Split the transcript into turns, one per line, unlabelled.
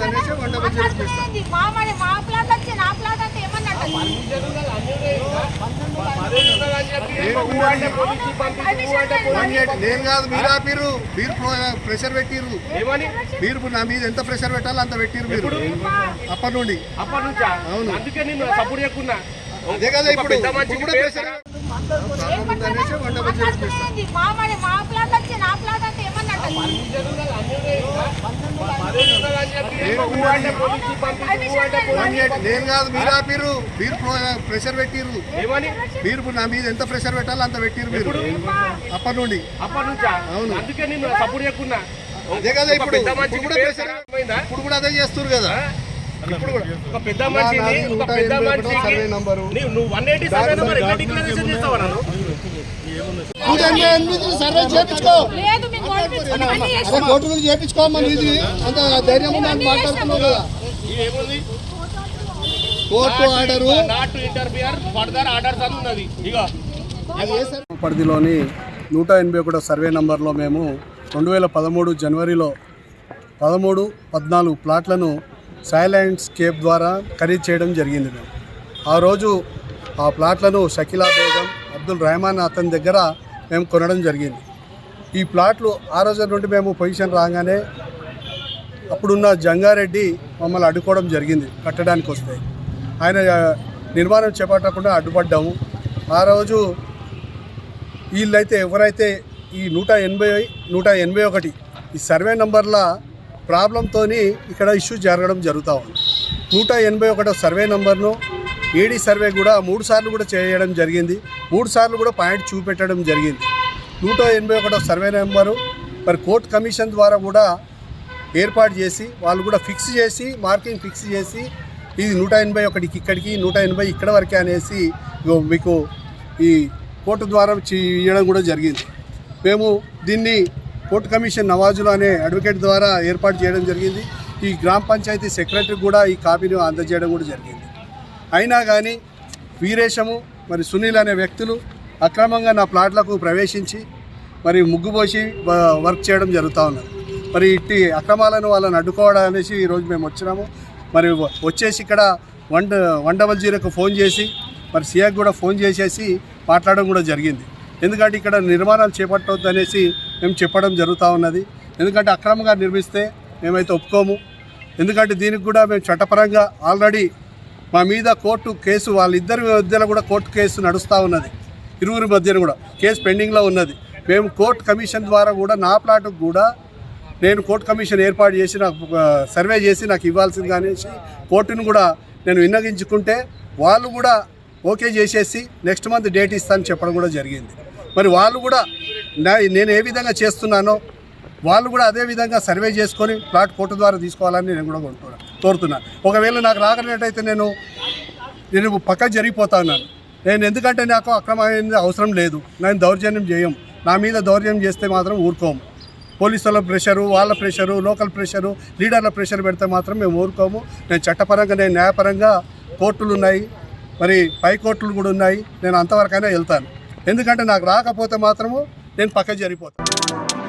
అనేసి
మా ప్లాట్ వచ్చి నా ప్లాట్ అంటే ఏమన్నా
నేను కాదు మీరు ఆపిరు మీరు ప్రెషర్ పెట్టిర్రు మీరు నా మీద ఎంత ప్రెషర్ పెట్టాలో అంత పెట్టిర్రు మీరు అప్పటి నుండి
అప్పటి నుంచా
అవును.
అందుకే నేను సపోర్ట్ చేయకున్నా
అదే కదా ఇప్పుడు కూడా ప్రెషర్
ఏమన్నా మా ప్లాట్ వచ్చి నా ప్లాట్ అంటే ఏమన్నా
నేను కాదు మీరు ఆపిర్రు. మీరు ప్రో- ప్రెషర్ పెట్టిర్రు.
ఏమని?
మీరు నా మీద ఎంత ప్రెషర్ పెట్టాలో అంత పెట్టిర్రు మీరు. అప్పటి నుండి.
అప్పటి నుంచా?
అవును.
అందుకే నేను సపోర్ట్ చేయకున్నా
అదే కదా ఇప్పుడు.
పెద్ద
ఇప్పుడు ప్రెషర్? ఇప్పుడు కూడా అదే చేస్తున్నారు కదా. ఇప్పుడు
ఒక పెద్ద మనిషిని ఒక మనిషికి
సర్వే నంబరు.
నీవు- నువ్వు వన్ ఎయిటీ సర్వే నెంబర్ ఎట్లా డిక్లరేషన్ చేస్తావా నన్ను?
నూట ఎనభై ఎనిమిది సర్వే చేపించుకో అదే కోర్టు నుంచి చేపించుకో మన ఇది అంత ధైర్యం ఉందని మాట్లాడుతున్నావు కదా.
ఏముంది
కోర్టు ఆర్డరు. పరిధిలోని నూట ఎనభై ఒకటో సర్వే నంబర్లో మేము రెండు వేల పదమూడు జనవరిలో పదమూడు పద్నాలుగు ప్లాట్లను సైలాండ్ స్కేప్ ద్వారా ఖరీదు చేయడం జరిగింది మేము. ఆ రోజు ఆ ప్లాట్లను షకీలా బేగం అబ్దుల్ రెహమాన్ అతని దగ్గర మేము కొనడం జరిగింది. ఈ ప్లాట్లు ఆ రోజు నుండి మేము పొజిషన్ రాగానే అప్పుడున్న జంగారెడ్డి మమ్మల్ని అడ్డుకోవడం జరిగింది కట్టడానికి వస్తే. ఆయన నిర్మాణం చేపట్టకుండా అడ్డుపడ్డాము. ఆ రోజు వీళ్ళైతే ఎవరైతే ఈ నూట ఎనభై నూట ఎనభై ఒకటి ఈ సర్వే నంబర్ల ప్రాబ్లంతో ఇక్కడ ఇష్యూ జరగడం జరుగుతూ ఉంది. నూట ఎనభై ఒకటో సర్వే నంబర్ను ఏడీ సర్వే కూడా మూడు సార్లు కూడా చేయడం జరిగింది. మూడు సార్లు కూడా పాయింట్ చూపెట్టడం జరిగింది. నూట ఎనభై ఒకటో సర్వే నెంబరు మరి కోర్టు కమిషన్ ద్వారా కూడా ఏర్పాటు చేసి వాళ్ళు కూడా ఫిక్స్ చేసి మార్కింగ్ ఫిక్స్ చేసి ఇది నూట ఎనభై ఒకటికి ఇక్కడికి నూట ఎనభై ఇక్కడ వరకే అనేసి మీకు ఈ కోర్టు ద్వారా చే- కూడా జరిగింది. మేము దీన్ని కోర్టు కమిషన్ నవాజులు అనే అడ్వకేట్ ద్వారా ఏర్పాటు చేయడం జరిగింది. ఈ గ్రామ పంచాయతీ సెక్రటరీ కూడా ఈ కాపీని అందజేయడం కూడా జరిగింది. అయినా కానీ వీరేశము మరి సునీల్ అనే వ్యక్తులు అక్రమంగా నా ప్లాట్లకు ప్రవేశించి మరి ముగ్గుపోసి వర్క్ చేయడం జరుగుతూ ఉన్నది. మరి ఇట్టి అక్రమాలను వాళ్ళని అడ్డుకోవడం అనేసి ఈరోజు మేము వచ్చినాము. మరి వచ్చేసి ఇక్కడ వన్ డ- వన్ డబల్ జీరోకు ఫోన్ చేసి మరి సీఎకు కూడా ఫోన్ చేసేసి మాట్లాడడం కూడా జరిగింది. ఎందుకంటే ఇక్కడ నిర్మాణాలు చేపట్టవద్దు అనేసి మేము చెప్పడం జరుగుతూ ఉన్నది. ఎందుకంటే అక్రమంగా నిర్మిస్తే మేమైతే ఒప్పుకోము. ఎందుకంటే దీనికి కూడా మేము చట్టపరంగా ఆల్రెడీ మా మీద కోర్టు కేసు వాళ్ళిద్దరి మధ్యలో కూడా కోర్టు కేసు నడుస్తూ ఉన్నది. ఇరువురి మధ్యన కూడా కేసు పెండింగ్లో ఉన్నది. మేము కోర్టు కమిషన్ ద్వారా కూడా నా ప్లాట్కు కూడా నేను కోర్టు కమిషన్ ఏర్పాటు చేసి నాకు సర్వే చేసి నాకు ఇవ్వాల్సింది అనేసి కోర్టును కూడా నేను విన్నగించుకుంటే వాళ్ళు కూడా ఓకే చేసేసి నెక్స్ట్ మంత్ డేట్ ఇస్తానని చెప్పడం కూడా జరిగింది. మరి వాళ్ళు కూడా నా నేను ఏ విధంగా చేస్తున్నానో వాళ్ళు కూడా అదే విధంగా సర్వే చేసుకొని ప్లాట్ కోర్టు ద్వారా తీసుకోవాలని నేను కూడా కోరుతున్నా కోరుతున్నా. ఒకవేళ నాకు రాగలిగినట్టయితే నేను నేను పక్క జరిగిపోతా ఉన్నాను నేను ఎందుకంటే నాకు అక్రమమైనది అవసరం లేదు. నేను దౌర్జన్యం చేయం. నా మీద దౌర్యం చేస్తే మాత్రం ఊరుకోము పోలీసుల ప్రెషరు వాళ్ళ ప్రెషరు లోకల్ ప్రెషరు లీడర్ల ప్రెషర్ పెడితే మాత్రం మేము ఊరుకోము. నేను చట్టపరంగా నేను న్యాయపరంగా కోర్టులు ఉన్నాయి. మరి పై కోర్టులు కూడా ఉన్నాయి. నేను అంతవరకైనా వెళ్తాను. ఎందుకంటే నాకు రాకపోతే మాత్రము నేను పక్క జరిగిపోతాను.